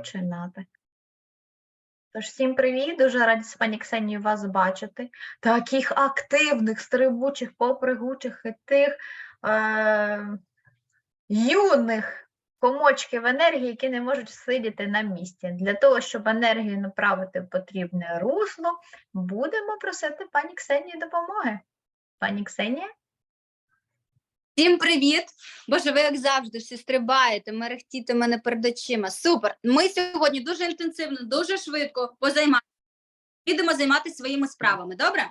починати. Тож, всім привіт! Дуже раді з пані Ксенією вас бачити. Таких активних, стрибучих, попригучих і тих е- юних комочків енергії, які не можуть сидіти на місці. Для того, щоб енергію направити в потрібне русло, будемо просити пані Ксенії допомоги. Пані Ксенія? Всім привіт! Боже, ви як завжди всі стрибаєте, мерехтіте мене перед очима. Супер! Ми сьогодні дуже інтенсивно, дуже швидко позаймаємося. Підемо займатися своїми справами, добре?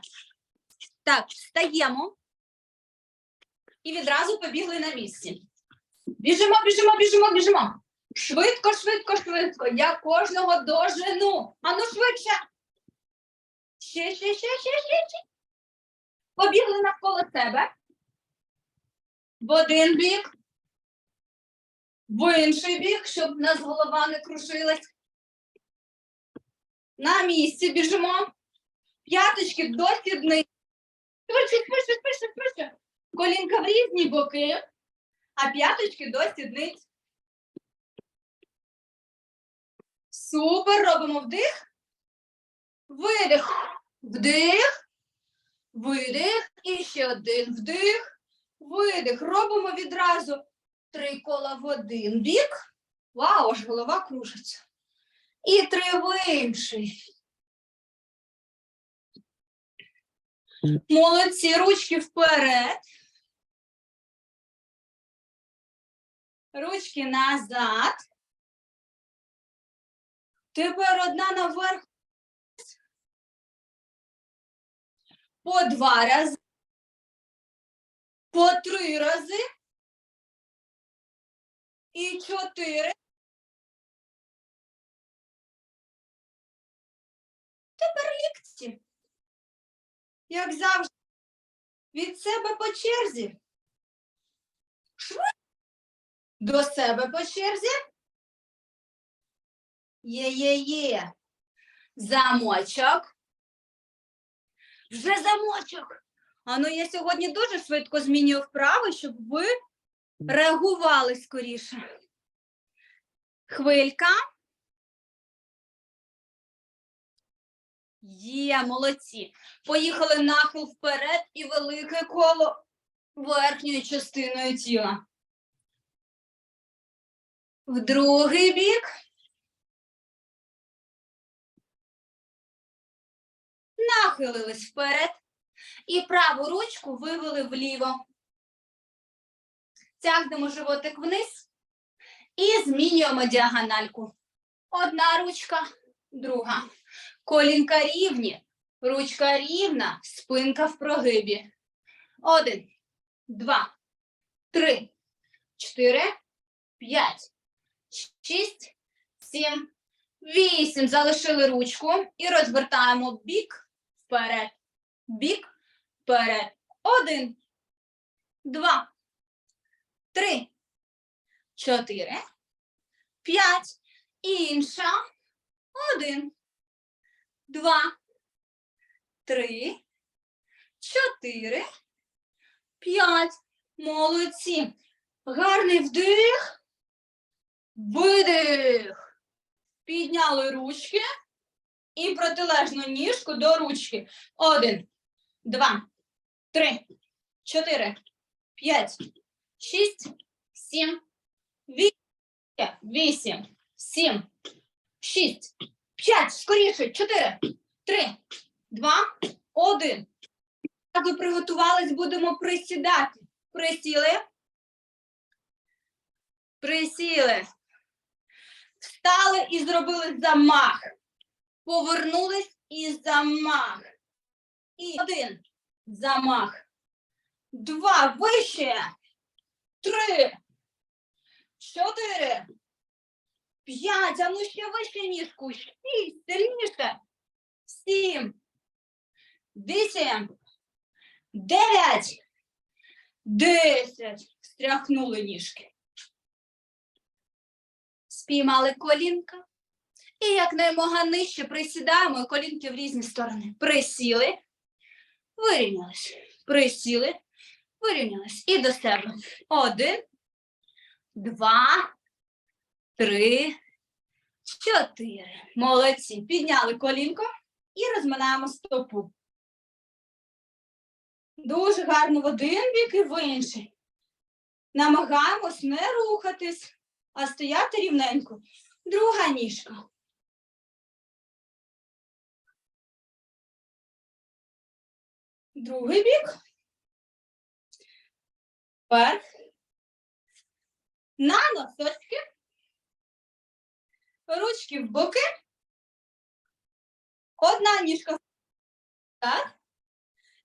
Так, встаємо і відразу побігли на місці. Біжимо, біжимо, біжимо, біжимо. Швидко, швидко, швидко. Я кожного дожену. Ану швидше. Ще, ще, ще, ще, ще, ще. Побігли навколо себе в один бік, в інший бік, щоб в нас голова не крушилась. На місці біжимо. П'яточки до сідниць. Швидше, швидше, швидше. Колінка в різні боки, а п'яточки до сідниць. Супер. Робимо вдих. Видих. Вдих. Видих. І ще один вдих видих. Робимо відразу три кола в один бік. Вау, аж голова кружиться. І три в інший. Молодці, ручки вперед. Ручки назад. Тепер одна наверх. По два рази по три рази і чотири. Тепер лікті. Як завжди, від себе по черзі. До себе по черзі. Є-є-є. Замочок. Вже замочок. А ну я сьогодні дуже швидко змінюю вправи, щоб ви реагували скоріше. Хвилька. Є, молодці. Поїхали нахил вперед і велике коло верхньою частиною тіла. В другий бік. Нахилились вперед. І праву ручку вивели вліво. Тягнемо животик вниз і змінюємо діагональку. Одна ручка, друга. Колінка рівні, ручка рівна, спинка в прогибі. Один, два, три, чотири, п'ять, шість, сім, вісім. Залишили ручку і розвертаємо бік вперед бік, вперед. Один, два, три, чотири, п'ять. Інша. Один, два, три, чотири, п'ять. Молодці. Гарний вдих. Видих. Підняли ручки і протилежну ніжку до ручки. Один, два, три, чотири, п'ять, шість, сім, вісім, сім, шість, п'ять, скоріше, чотири, три, два, один. Так ви приготувались, будемо присідати. Присіли. Присіли. Встали і зробили замах. Повернулись і замах. І один замах. Два вище. Три. Чотири. П'ять. А ну ще вище ніжку. Шість. Сильніше. Сім. Вісім. Дев'ять. Десять. Стряхнули ніжки. Спіймали колінка. І якнаймога нижче присідаємо, колінки в різні сторони. Присіли, вирівнялись. Присіли, вирівнялись. І до себе. Один, два, три, чотири. Молодці. Підняли колінко і розминаємо стопу. Дуже гарно в один бік і в інший. Намагаємось не рухатись, а стояти рівненько. Друга ніжка. Другий бік. Вверх. На носочки. Ручки в боки. Одна ніжка. Так.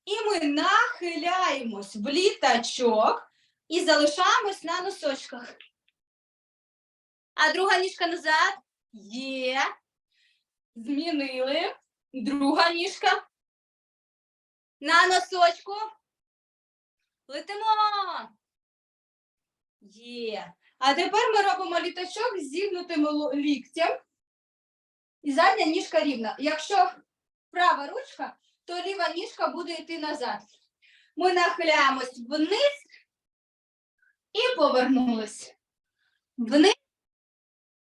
І ми нахиляємось в літачок і залишаємось на носочках. А друга ніжка назад. Є. Змінили. Друга ніжка. На носочку. Летимо. Є. А тепер ми робимо літачок з зігнутим ліктем. І задня ніжка рівна. Якщо права ручка, то ліва ніжка буде йти назад. Ми нахиляємось вниз і повернулись. Вниз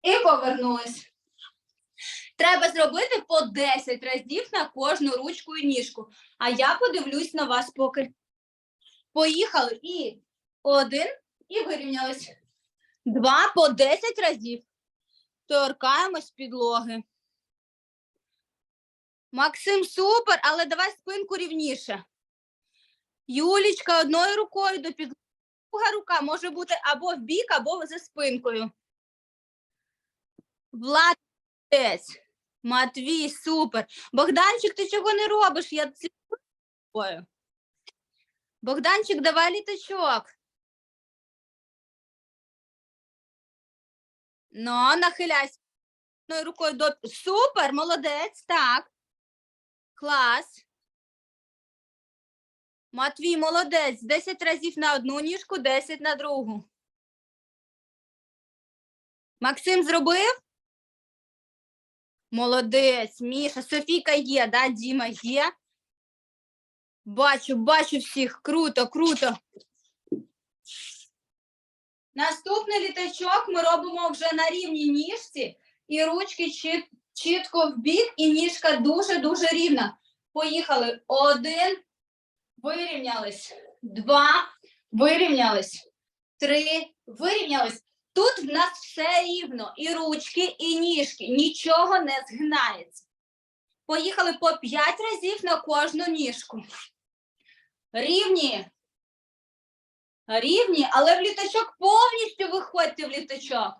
і повернулись. Треба зробити по 10 разів на кожну ручку і ніжку. А я подивлюсь на вас поки. Поїхали. І один, і вирівнялись. Два по 10 разів. Торкаємось підлоги. Максим, супер, але давай спинку рівніше. Юлічка одною рукою до підлоги. Друга рука може бути або в бік, або за спинкою. Влад, молодець. Матвій, супер. Богданчик, ти чого не робиш? Я цілую. Богданчик, давай літачок. Ну, нахиляйся одною рукою до. Супер, молодець, так. Клас. Матвій, молодець. 10 разів на одну ніжку, 10 на другу. Максим зробив? Молодець, Міша. Софійка є, да? Діма є. Бачу, бачу всіх. Круто, круто. Наступний літачок ми робимо вже на рівній ніжці, і ручки чіт- чітко в бік, і ніжка дуже-дуже рівна. Поїхали. Один. Вирівнялись. Два. Вирівнялись. Три. Вирівнялись. Тут в нас все рівно. І ручки, і ніжки. Нічого не згинається. Поїхали по 5 разів на кожну ніжку. Рівні. Рівні, але в літачок повністю виходьте в літачок.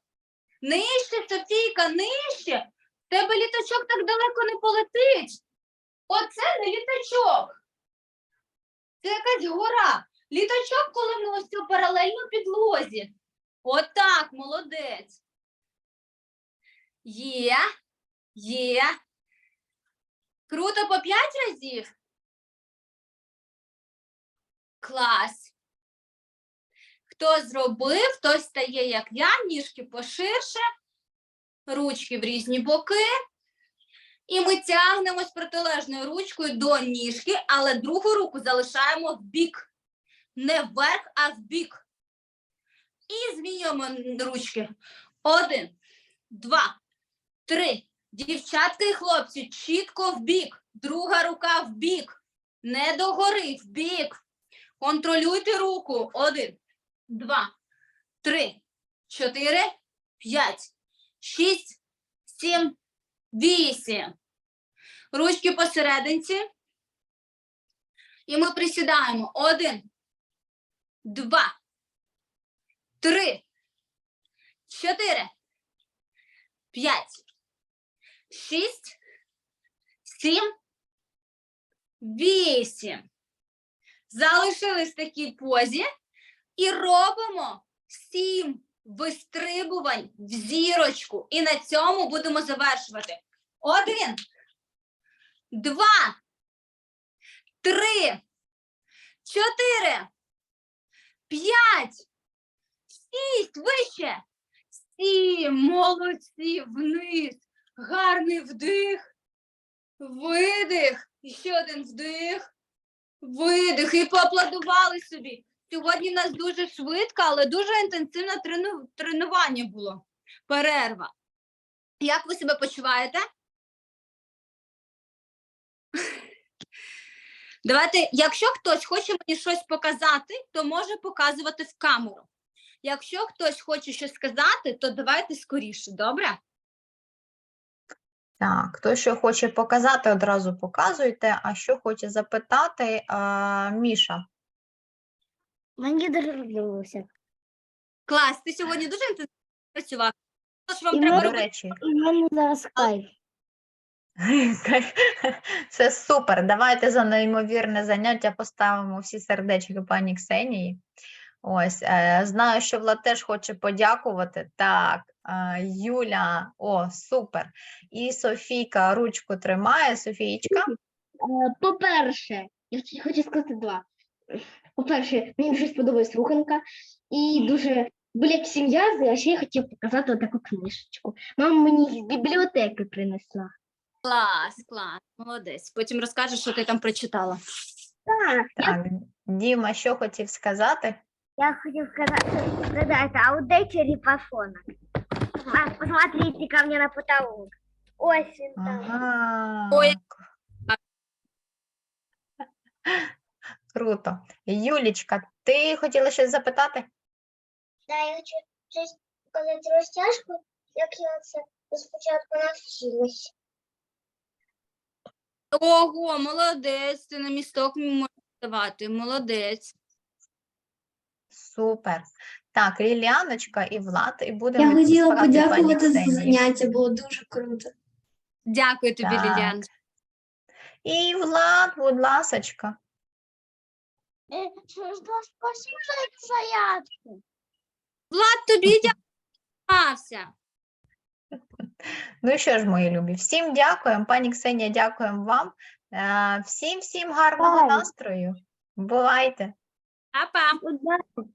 Нижче, Софійка, нижче. Тебе літачок так далеко не полетить. Оце не літачок. Це якась гора. Літачок, коли ми ось цю паралельно підлозі. Отак, молодець. Є, є. Круто по п'ять разів. Клас. Хто зробив, той стає, як я, ніжки поширше, ручки в різні боки. І ми тягнемось протилежною ручкою до ніжки, але другу руку залишаємо в бік. Не вверх, а в бік. І змінюємо ручки. Один, два, три. Дівчатка і хлопці, чітко в бік. Друга рука в бік. Не догори, в бік. Контролюйте руку. Один, два, три, чотири, п'ять, шість, сім, вісім. Ручки посерединці. І ми присідаємо. Один, два, три, чотири, п'ять, шість, сім, вісім. Залишились в такій позі. І робимо сім вистрибувань в зірочку. І на цьому будемо завершувати. Один, два, три, чотири, п'ять, шість, вище. Сім, молодці, вниз. Гарний вдих, видих. І ще один вдих, видих. І поаплодували собі. Сьогодні в нас дуже швидко, але дуже інтенсивне трену- тренування було. Перерва. Як ви себе почуваєте? Давайте, якщо хтось хоче мені щось показати, то може показувати в камеру. Якщо хтось хоче щось сказати, то давайте скоріше, добре? Так, хто що хоче показати, одразу показуйте. А що хоче запитати, а, Міша? Мені дуже. Клас, ти сьогодні дуже інтенсивно працював. Тож вам І треба До робити. речі, І в мене зараз кайф. це супер. Давайте за неймовірне заняття поставимо всі сердечки пані Ксенії. Ось, е, знаю, що Влад теж хоче подякувати. Так, е, Юля, о, супер. І Софійка ручку тримає. Софієчка. Е, По-перше, я хочу- сказати два. По-перше, мені дуже сподобалась руханка і дуже болять всі м'язи, а ще я хотів показати таку книжечку. Мама мені з бібліотеки принесла. Клас, клас, молодець. Потім розкажеш, що ти там прочитала. Так, Так, Діма, що хотів сказати? Я сказати, сказати, а у де черепашонок? Посмотрите ко мне на потолок. Ось він Ага. Ой. Круто. Юлічка, ти хотіла щось запитати? Да, я хочу щось показати розтяжку, як я це спочатку навчилась. Ого, молодець, ти на місток можеш давати, молодець. Супер. Так, Ліліаночка і Влад, і будемо Я хотіла подякувати за заняття, було дуже круто. Дякую тобі, Так. Ліліан. І Влад, будь ласочка. Е, спасибо за зарядку. Влад, тобі дякувався. Ну що ж, мої любі, всім дякуємо. Пані Ксенія, дякуємо вам. Е, Всім всім гарного настрою. Бувайте. Apa, ako daw.